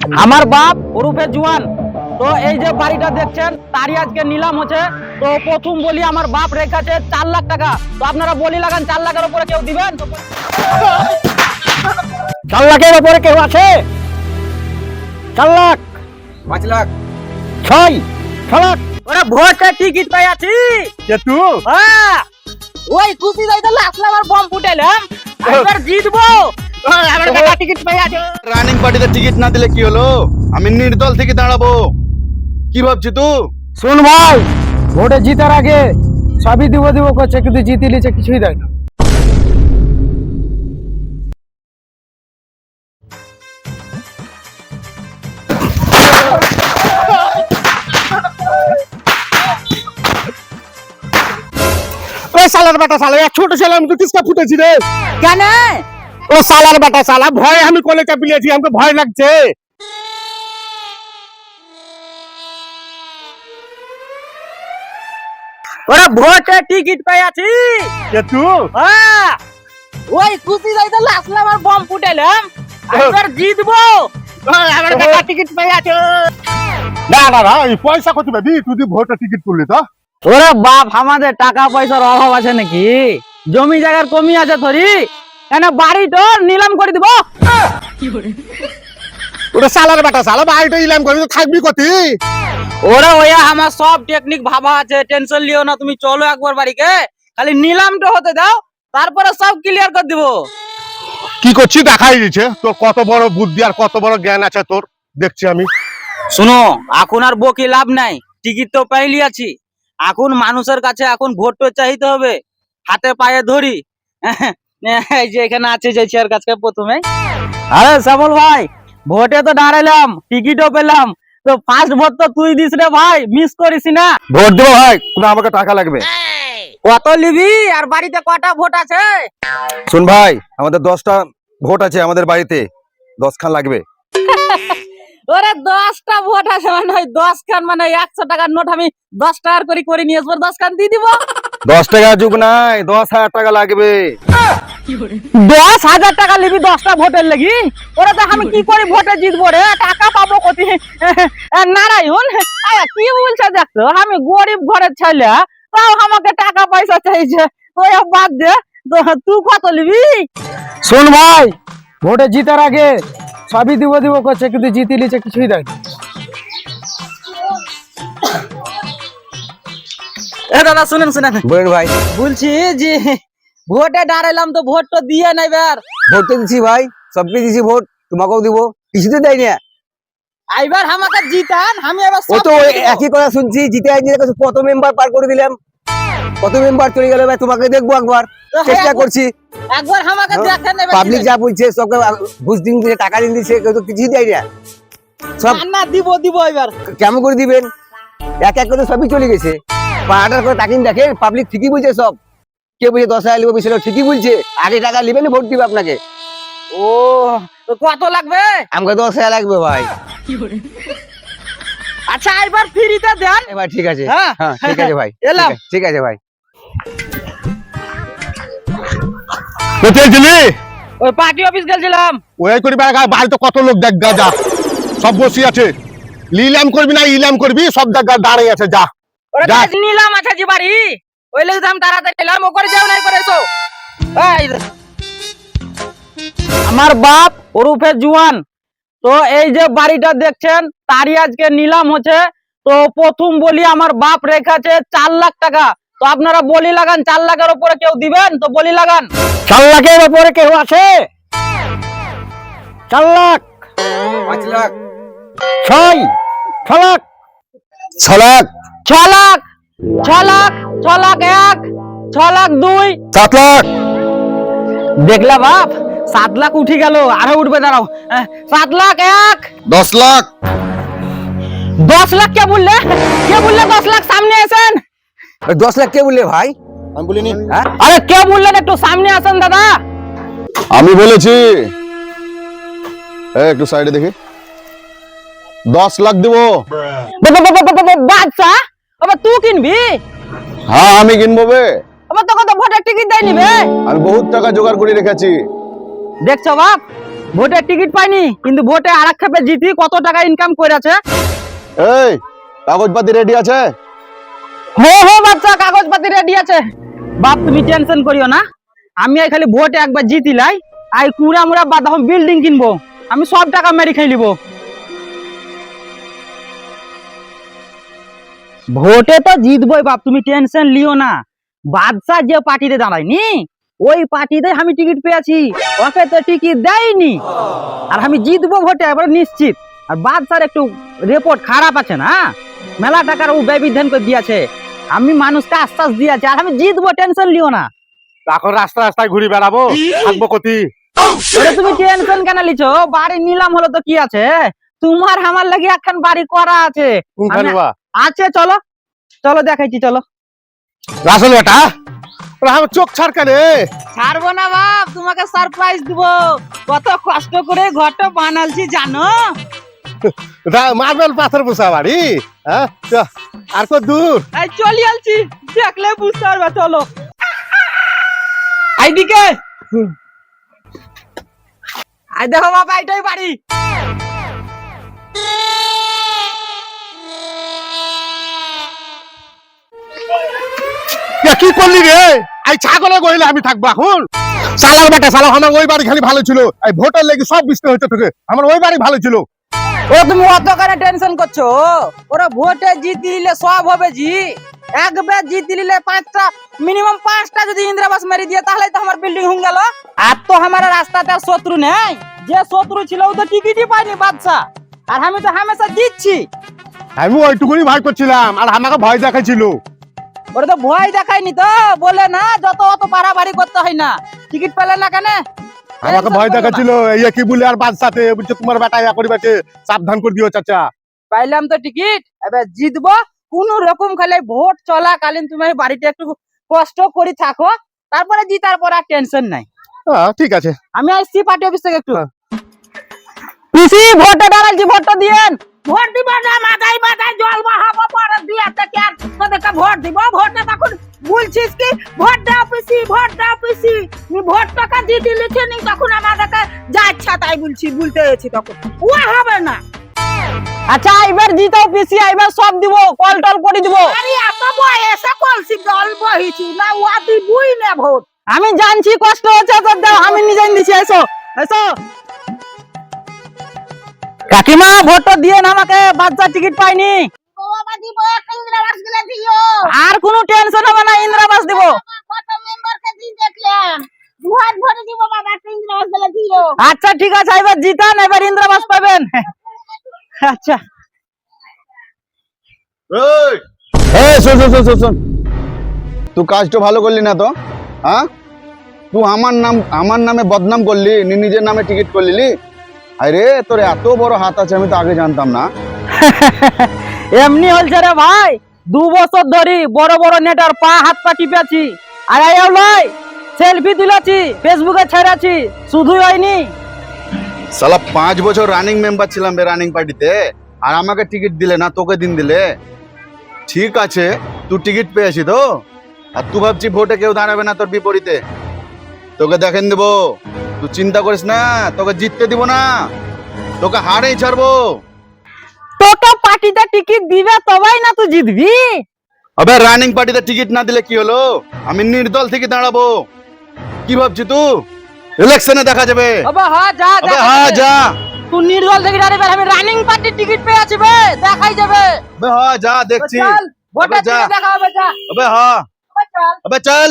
আমার বাপ ওরূপে জুয়ান। তো এই যে বাড়িটা দেখছেন তারই আজকে নিলাম হচ্ছে। তো প্রথম বলি আমার বাপ রেখেছে চার লাখ টাকা। তো আপনারা বলি লাগান চার লাখের উপরে কেউ দিবেন? চার লাখের উপরে কেউ আছে? চার লাখ। পাঁচ লাখ। ছয়। ছ লাখ। ওরা ভোটের টিকিট পাই আছি। কে তু হ্যাঁ। ওই খুশি যাইতে লাস্ট আমার বম ফুটাইলাম। এবার জিতবো। রানিং পার্টিতে টিকিট না দিলে কি হলো? আমি নির্দল থেকে দাঁড়াবো। কি ভাবছি তুই শোন ভাই ভোটে জিতার আগে সবই দিব দিব করছে কিন্তু জিতি লিছে কিছুই দেয় না। সালার বেটা সালা ছোট ছেলে আমি তো কিসকা ফুটেছি রে। কেন? ও সালার বেটা সালা ভয় আমি কোলে চাপিয়েছি আমাকে ভয় লাগছে। ওরা ভোটের টিকিট পাই আছি কে তু হ্যাঁ। ওই খুশি যাইতে লাস্ট আমার বম ফুটাইলাম এবার জিতবো। আমার টাকা টিকিট পাই আছে না না না এই পয়সা কত পাবি তুই ভোটে টিকিট করলি তো। ওরে বাপ আমাদের টাকা পয়সার অভাব আছে নাকি? জমি জায়গার কমি আছে থরি। কেন বাড়ি নিলাম করে দিব। ওটা সালার বেটা সালা বাড়িটা ইলাম করবি তো থাকবি কতি ওরে ওয়া আমার সব টেকনিক ভাবা আছে টেনশন লিও না তুমি চলো একবার বাড়িকে। খালি নিলামটা হতে দাও তারপরে সব ক্লিয়ার করে দিব। কি করছি দেখাই দিচ্ছে? তোর কত বড় বুদ্ধি আর কত বড় জ্ঞান আছে তোর? দেখছি আমি। শুনো এখন আর বকি লাভ নাই টিকিট তো পাইলি আছি। এখন মানুষের কাছে এখন ভোট তো চাইতে হবে হাতে পায়ে ধরি। যে এখানে আছে যে চেয়ার কাছে প্রথমে। আরে শ্যামল ভাই ভোটে তো দাঁড়াইলাম টিকিটও পেলাম। তো ফার্স্ট ভোট তো তুই দিস রে ভাই মিস করিস না। ভোট দেবো ভাই কোনো আমাকে টাকা লাগবে। কত নিবি আর বাড়িতে কটা ভোট আছে? শুন ভাই আমাদের দশটা ভোট আছে আমাদের বাড়িতে। দশ খান লাগবে। ওরে দশটা ভোট আছে মানে ওই দশ খান মানে একশো টাকার নোট আমি দশ টাকার করে করে নিয়ে আসব দশ খান দিয়ে দিব। দশ টাকা যুগ নাই দশ হাজার টাকা লাগবে। দশ হাজার টাকা নিবি দশটা ভোটের লাগি? ওরা তো আমি কি করে ভোটে জিতবো রে? টাকা পাবো কতি নারায়ণ কি বলছে দেখতো? আমি গরিব ঘরের ছেলে তাও আমাকে টাকা পয়সা চাইছে। ওই বাদ দে। তুই কত নিবি? শোন ভাই ভোটে জিতার আগে সবই দিব দিব করছে কিন্তু জিতি লিছে কিছুই দেয় এ দাদা শুনেন শুনেন। বলেন ভাই। বলছি যে ভোটে দাঁড়াইলাম তো ভোট তো দিয়ে নাই বার। ভোট তো দিছি ভাই সবকে দিছি ভোট তোমাকেও দিব কিছুতে দেয় না এইবার আমাকে জিতান আমি এবার ও তো দিয়ে। একই কথা শুনছি জিতে আইনি কত মেম্বার পার করে দিলাম। কত মেম্বার চলে গেল ভাই তোমাকে দেখব একবার। হ্যাঁ, চেষ্টা করছি। একবার আমাকে দেখেন এবার পাবলিক যা বলছে সবকে ঘুষ দিন দিচ্ছে টাকা দিন দিচ্ছে কেউ তো কিছুই দেয় না সব না, দিব দিব এবার। কেমন করে দিবেন? এক এক করে সবই চলে গেছে। পাড়াটার করে তাকিন দেখেন পাবলিক ঠিকই বলছে সব। কে বলছে দশ হাজার লিবো বিশ হাজার ঠিকই বলছে। আগে টাকা নেবেন ভোট দিবে আপনাকে। ও কত লাগবে? আমাকে দশ হাজার লাগবে ভাই। আচ্ছা এবার ফ্রিতে দেন। এ ভাই ঠিক আছে। হ্যাঁ। হ্যাঁ ঠিক আছে ভাই। এলাম। ঠিক আছে, ভাই। কোথায় গেলি? ওই পার্টি অফিস গেছিলাম ওই করি বাড়িতে কত লোক দেখ গা যা। সব বসে আছে। লিলাম করবি না ইলাম করবি সব দেখ গা দাঁড়িয়ে আছে যা। নিলাম আছে জি বাড়ি। ওই লেগে দাম তাড়াতাড়ি এলাম ও করে যাও নাই আমার বাপ ওরুফে জুয়ান। তো এই যে বাড়িটা দেখছেন তারই আজকে নিলাম হচ্ছে। তো প্রথম বলি আমার বাপ রেখেছে চার লাখ টাকা। তো আপনারা বলি লাগান চার লাখের উপরে কেউ দিবেন? তো বলি লাগান। চার লাখের উপরে কেউ আছে চার লাখ। পাঁচ লাখ। ছয়। ছ লাখ। ছ লাখ। ছ লাখ। ছ লাখ ছ লাখ এক ছ লাখ দুই। সাত লাখ। দেখলা বাপ সাত লাখ উঠে গেল আরও উঠবে দাঁড়াও। সাত লাখ এক। দশ লাখ। দশ লাখ কে বললে? কে বললে দশ লাখ সামনে ওই দশ লাখ কে বললে ভাই? আমি বলিনি। হ্যাঁ? আরে কে বললেন একটু সামনে আসেন দাদা? আমি বলেছি। একটু সাইডে দেখি। দশ লাখ দেবো। ব- ব- ব- ব- ব- ব- বাদশা আবার তুই কিনবি? হ্যাঁ আমি কিনবো বে। আবার তোকে তো ভোটের টিকিট দেয় নিবে আমি বহুত টাকা জোগাড় করে রেখেছি। দেখছ বাপ? ভোটের টিকিট পাইনি কিন্তু ভোটে আর এক খেপে জিতি কত টাকা ইনকাম করেছে এই কাগজপাতি রেডি আছে? হো হো বাচ্চা কাগজপাতি রেডি আছে। বাপ তুমি টেনশন করিও না। আমি এই খালি ভোটে একবার জিতিলাই আই কুড়া মুড়া বাদ বিল্ডিং কিনবো। আমি সব টাকা মেরে খেয়ে নিবো। ভোটে তো জিতবই বাপ তুমি টেনশন লিও না। বাদশাহ যে পার্টিতে দাঁড়ায়নি ওই পার্টিতে আমি টিকিট পেয়েছি। ওকে তো টিকিট দেয়নি। আর আমি জিতবো ভোটে এবার নিশ্চিত। আর বাদশার একটু রিপোর্ট খারাপ আছে না? মেলা টাকার ও ব্যয় করে দিয়েছে। আমি মানুষকে আশ্বাস দিয়েছে আর আমি জিতবো টেনশন লিও না। এখন রাস্তা রাস্তায় ঘুরে বেড়াবো থাকব কতি তুমি টেনশন কেন লিছো? বাড়ি নিলাম হলো তো কি আছে? তোমার আমার লাগি একখান বাড়ি করা আছে। আছে চলো। চলো দেখাইছি চলো। রাসেল বেটা। ওরা আমার চোখ ছাড় কেনে ছাড়বো না বাপ তোমাকে সারপ্রাইজ দিব। কত কষ্ট করে ঘরটা বানালছি জানো? মার্বেল পাথর বসা বাড়ি হ্যাঁ? আর কত দূর। এই চলি আলছি দেখলে বুঝতে পারবে চলো। এইদিকে আই দেখো বাবা এটাই বাড়ি। কি করলি রে? এই ছাগলে গইলে আমি থাকব এখন। সালার বেটা সালা আমার ওই বাড়ি খালি ভালো ছিল। এই ভোটার লেগে সব হচ্ছে তোকে আমার ওই বাড়ি ভালো ছিল। ও তুমি অত করে টেনশন করছ? ওরা ভোটে জিতি নিলে সব হবে জি। একবার জিতি নিলে পাঁচটা মিনিমাম পাঁচটা যদি ইন্দিরাবাস মেরে দিয়ে তাহলে তো আমার বিল্ডিং হয়ে গেল। আর তো আমার রাস্তাতে আর শত্রু নেই। যে শত্রু ছিল ও তো টিকিটই পাইনি বাদশা আর আমি তো হামেশা জিতছি। আমি ওইটুকুনি ভয় করছিলাম। আর আমাকে ভয় দেখাচ্ছিল ওরা তো ভয় দেখায়নি তো। বলে না যত অত বাড়াবাড়ি করতে হয় না। টিকিট পেলে না কেন? আমাকে ভয় দেখাচ্ছিল কি বলে আর বাদ সাথে বলছে তোমার বেটা ইয়া করি বেটে সাবধান করে দিও চাচা। পাইলাম তো টিকিট এবার জিতবো। কোন রকম খালি ভোট চলা চলাকালীন তুমি বাড়িতে একটু কষ্ট করে থাকো তারপরে জিতার পর আর টেনশন নাই। হ্যাঁ, ঠিক আছে। আমি আসছি পার্টি অফিস থেকে একটু। পিসি ভোটটা দাঁড়াচ্ছি ভোটটা দিয়েন। ভোট দিব না মাথায় মাথায় জল বহাবো পরে দিয়ে থেকে আর তোদেরকে ভোট দিব? ভোটে তখন বলছিস কি? ভোট দাও পিসি ভোট দাও পিসি। নি ভোট টাকা দিতে লিখে নি তখন আমাদেরকে যা ইচ্ছা তাই বলছি বলতে হয়েছি তখন। ও হবে না। আচ্ছা এবার জিতাও পিসি এবার সব দিব কল টল করে দিব। আরে এত বয়সে কলসি জল বহিছি না ও দিবই না ভোট। আমি জানছি কষ্ট হচ্ছে তোর দাও আমি নিজে দিছি এসো এসো। কাকিমা ভোটটা দিয়ে আমাকে বাচ্চা টিকিট পাইনি। বাবা দিব একটা ইন্দিরাবাসগুলো দিও। আর কোনো টেনশন হবে না ইন্দিরাবাস দিব। কত মেম্বারকে দিয়ে দেখলাম। ভোট ভরে দিব বাবা একটা ইন্দিরাবাসগুলো দিও। আচ্ছা ঠিক আছে এবার জিতান এবার ইন্দিরাবাস পাবেন। আচ্ছা। এই! শোন শোন শোন শোন শোন। তুই কাজটা ভালো করলি না তো হ্যাঁ? তুই আমার নাম আমার নামে বদনাম করলি নিজের নামে টিকিট করলি আরে তোর এত বড় হাত আছে আমি তো আগে জানতাম না। এমনি হলছে রে ভাই দু বছর ধরি বড় বড় নেটার পা হাত পা টিপেছি। আর এই লাই সেলফি তুলেছি ফেসবুকে ছেড়েছি শুধুই হয়নি। সালা পাঁচ বছর রানিং মেম্বার ছিলাম রে রানিং পার্টিতে আর আমাকে টিকিট দিলে না তোকে দিন দিলে? ঠিক আছে তুই টিকিট পেয়েছি তো। আর তুই ভাবছি ভোটে কেউ দাঁড়াবে না তোর বিপরীতে। তোকে দেখেন দেবো। তুই চিন্তা করিস না তোকে জিততে দিব না। তোকে হারেই ছাড়বো। তোকে পার্টিতে টিকিট দিবে তবেই না তুই জিতবি। আবে রানিং পার্টিতে টিকিট না দিলে কি হলো? আমি নির্দল থেকে দাঁড়াবো। কি ভাবছি তুই? ইলেকশনে দেখা যাবে। আবে হ্যাঁ যা আবে হ্যাঁ যা। তুই নির্দল থেকে দাঁড়াবে আমি রানিং পার্টির টিকিট পেয়েছি বে দেখাই যাবে। আবে হ্যাঁ যা দেখছি। আবে দেখা হবে যা। আবে হ্যাঁ আবে চল। আবে চল।